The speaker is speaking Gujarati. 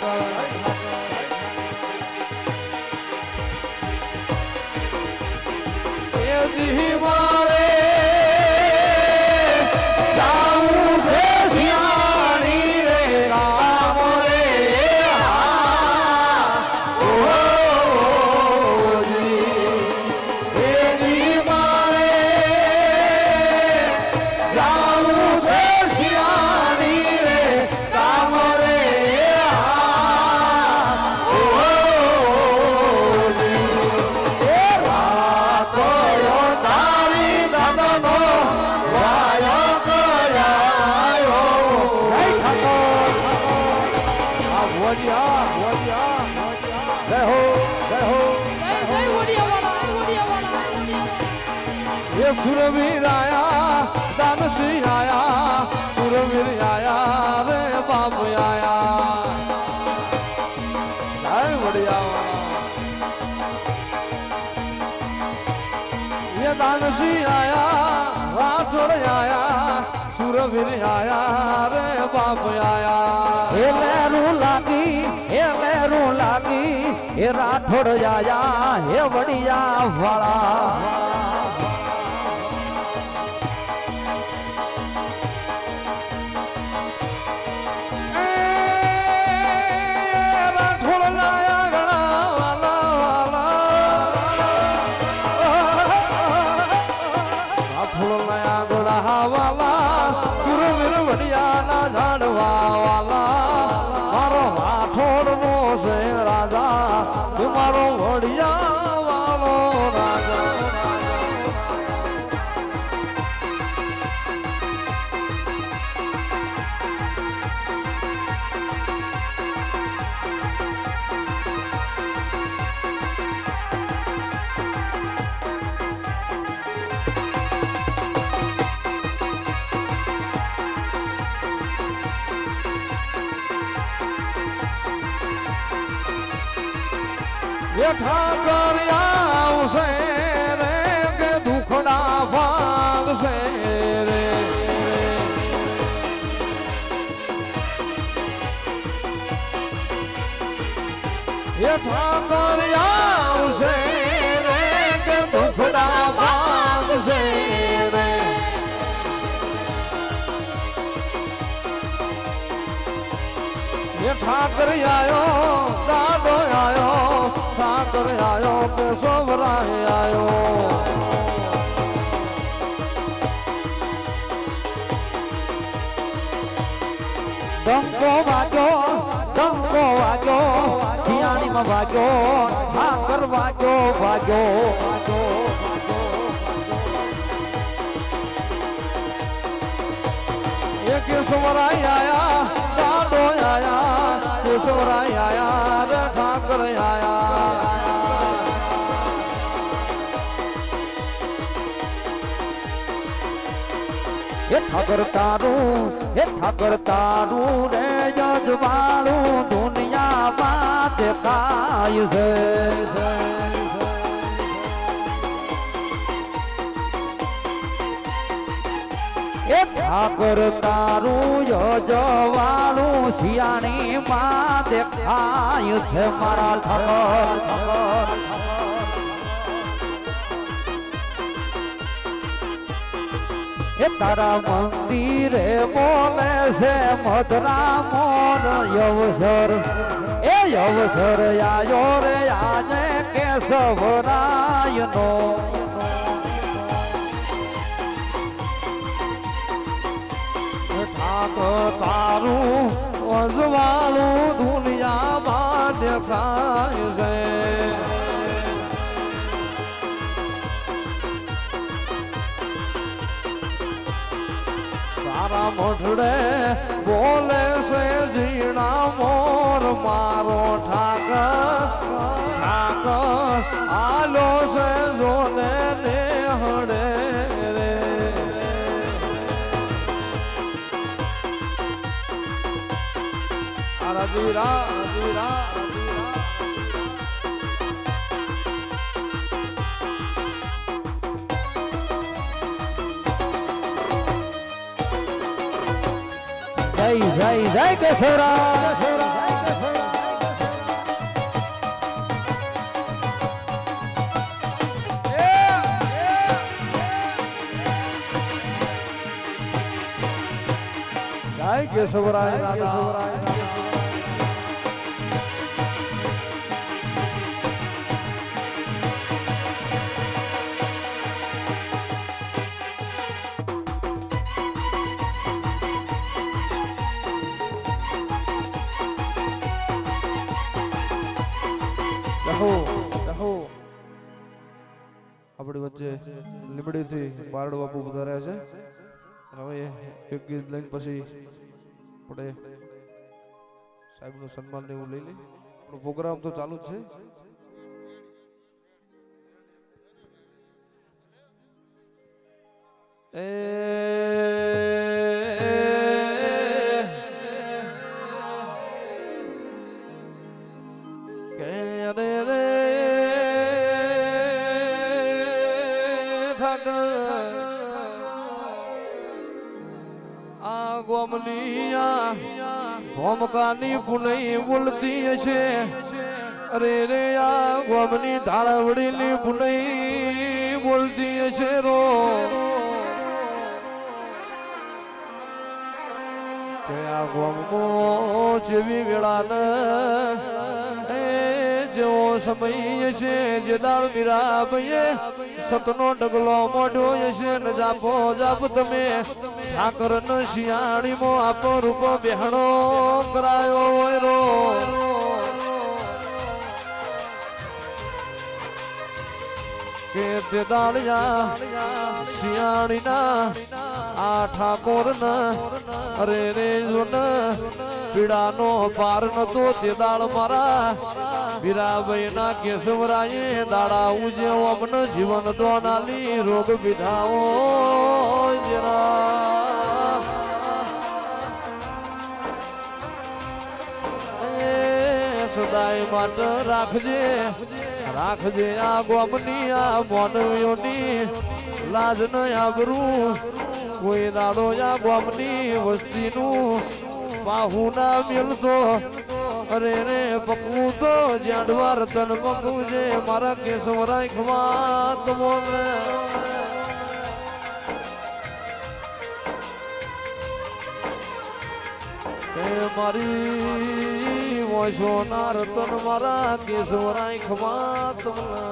ઠાકર એ દી ये सुरवीर आया दानसी आया, सुरवीर आया, रे बाबू आया। जय बढ़िया। ये दानसी आया राठौड़ आया, सुरवीर आया, रे बाबू आया। हे लहरू लागी, हे लहरू लागी, हे राठौड़ आया, हे बढ़िया वाला। એ ઠાકર આવશે રે કે દુખડા ભાગશે રે. એ ઠાકર આવશે રે. કે કે સોવરાય આયો. ડંકો વાગ્યો ડંકો વાગ્યો શિયાળીમાં વાગ્યો ઠાકર વાગ્યો વાગ્યો. હે ઠાકર તારું હે ઠાકર તારું રે જજવાળું દુનિયામાં દેખાય છે એ ઠાકર તારું જજવાળું શિયાળી માં દેખાય છે મારા ઠાકર ઠાકર એ તારા મંદિરે બોલે છે મધરા મોર યવસર. એ યવસર આયો રે આજે કેશવરાયનો. તારું અજવાળું દુનિયામાં દેખાય છે. જય જય જય કેશવરા જય કેશવરાય કેશવરાય. રહો રહો આપણી વચ્ચે લીમડીથી બારડ બાપુ વધાર્યા છે. હવે એક ગીત લઈને પછી આપણે સાહેબનું સન્માન એવું લઈ લઈ પ્રોગ્રામ તો ચાલુ જ છે. એ આ ગોમલિયા પુનઈ પુનઈ બોલતી હશે રો. કયા આ જેવી વેળાને જેવો સમય છે, જે દાળ મીરા સતનો ડગલો મોઢો હશે ને જાપો જાપ તમે ઠાકર ન મો આપો રૂપો બેહણો કરાયો હોય રો કે તે દાળિયા શિયાળીના આ ઠાકોર અરે રે જોન, પીડાનો પાર નતો તે દાળ મારા. વીરાભાઈ ના કેશવરાય દાડા ઉજે અમન જીવન દોનાલી રોગ વિધાઓ જરા. સદાય મન રાખજે રાખજે આ ગોમની, આ મોનવીઓની લાજ ન આબરું. કોઈ દાડો આ ગોમની વસ્તીનું બાહુ ના મેલતો અરે રે પકવું તો જાડવા તન પકવું છે, મારા કેશવરાય ખમા તમો મારી વોશો ના રતન મારા કેશવરાય ખમા તમને